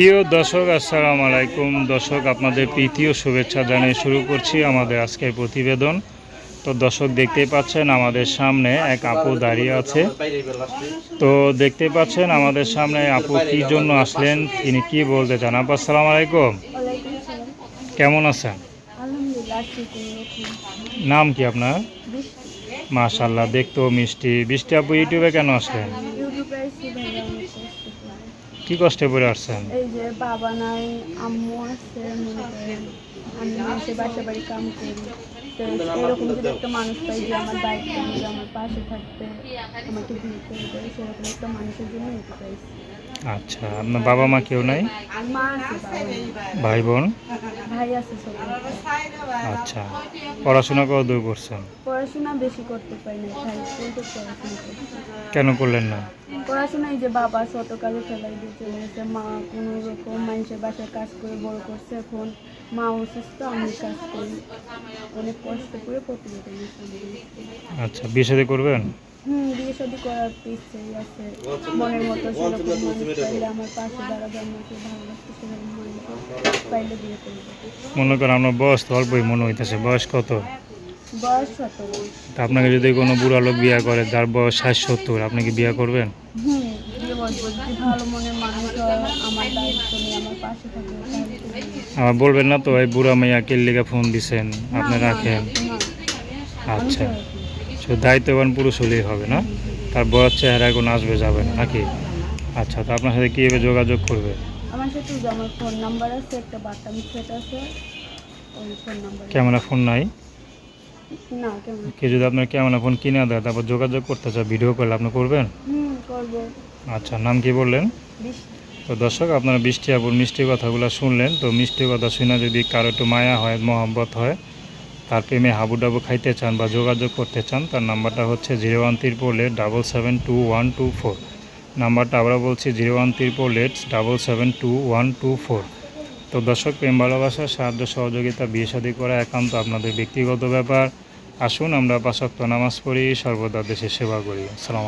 প্রিয় দর্শক আসসালামু আলাইকুম। দর্শক আপনাদের প্রীতীয় শুভেচ্ছা জানিয়ে শুরু করছি আমাদের আজকের প্রতিবেদন। তো দর্শক দেখতেই পাচ্ছেন আমাদের সামনে এক আপু দাঁড়িয়ে আছে। তো দেখতে পাচ্ছেন আমাদের সামনে আপু কি জন্য আসলেন তিনি কি বলতে চান? আপু আসসালামু আলাইকুম। কেমন আছেন? নাম কি আপনার? মাশাল্লাহ দেখতেও মিষ্টি। বৃষ্টি আপু ইউটিউবে কেন আসলেন? কি কষ্টে পড়ে আসছেন? এই যে বাবা নাই, আম্মু আছে আমি এসে বাসা বাড়ি কাম করি। তো এরকম যদি একটা মানুষ পাই যে আমার দায়িত্ব আমার পাশে থাকতে আমাকে বিয়ে করবে, সেরকম একটা মানুষের জন্য এটা আচ্ছা আপনার বাবা মা কেউ নাই। ভাই বোন আচ্ছা পড়াশোনা কত দূর করছেন? পড়াশোনা বেশি করতে পারি না ভাই কিন্তু পড়াশোনা কেন করলেন না? পড়াশোনায় যে বাবা ছোট কালে ফেলাই দিয়ে চলে গেছে মা কোনো রকম মানুষের বাসায় কাজ করে বড় করছে এখন মা অসুস্থ আমি কাজ করি। অনেক কষ্ট করে প্রতিযোগিতা আচ্ছা বিয়ে করবেন? হুম বিয়ে শাদি করার ইচ্ছেই আছে মনের মতো সেরকম মানুষ পাইলে আমার পাশে দাঁড়াবে আমাকে ভালো লাগছে সেরকম মানুষ পাইলে বিয়ে করব মনে করেন আপনার বয়স তো অল্পই মনে হইতেছে বয়স কত বয়স সতেরো তা আপনাকে যদি কোনো বুড়া লোক বিয়ে করে যার বয়স ষাট সত্তর আপনি কি বিয়ে করবেন হুম বিয়ে বলব যদি ভালো মনের মানুষ হয় আমার দায়িত্ব নিয়ে আমার পাশে থাকবে তাহলে তো বিয়ে। আমার বলবেন না তো এই বুড়া মেয়া কে লেগে ফোন দিছেন আপনি রাখেন আচ্ছা। সে দায়িত্ববান পুরুষ হলেই হবে না? তার বয়স চেহারা কোনো আসবে যাবে না নাকি? আচ্ছা তো আপনার সাথে কীভাবে যোগাযোগ করবে? আমার সাথে আমার ফোন নাম্বার আছে একটা বাটাম সেট আছে ওই ফোন নাম্বার ক্যামেরা ফোন নাই? না কেমন? কে যদি আপনার ক্যামেরা ফোন কিনে দেয় তারপর যোগাযোগ করতে চায় ভিডিও করলে আপনি করবেন? হুম করব। আচ্ছা নাম কি বললেন? তো দর্শক আপনারা বৃষ্টি আপুর মিষ্টি কথাগুলো শুনলেন তো মিষ্টি কথা শুনে যদি কারও একটু মায়া হয় মহব্বত হয় তার প্রেমে হাবুডাবু খাইতে চান বা যোগাযোগ করতে চান, তার নাম্বারটা হচ্ছে zero one triple eight double seven two one two four. নাম্বারটা আমরা বলছি, zero one triple eight double seven two one two four. তো দর্শক, প্রেম, ভালোবাসা, সাহায্য, সহযোগিতা, বিয়ে শাদী করা একান্ত আপনাদের ব্যক্তিগত ব্যাপার। আসুন, আমরা পাশক্ত নামাজ পড়ি, সর্বদা দেশের সেবা করি। আসসালাম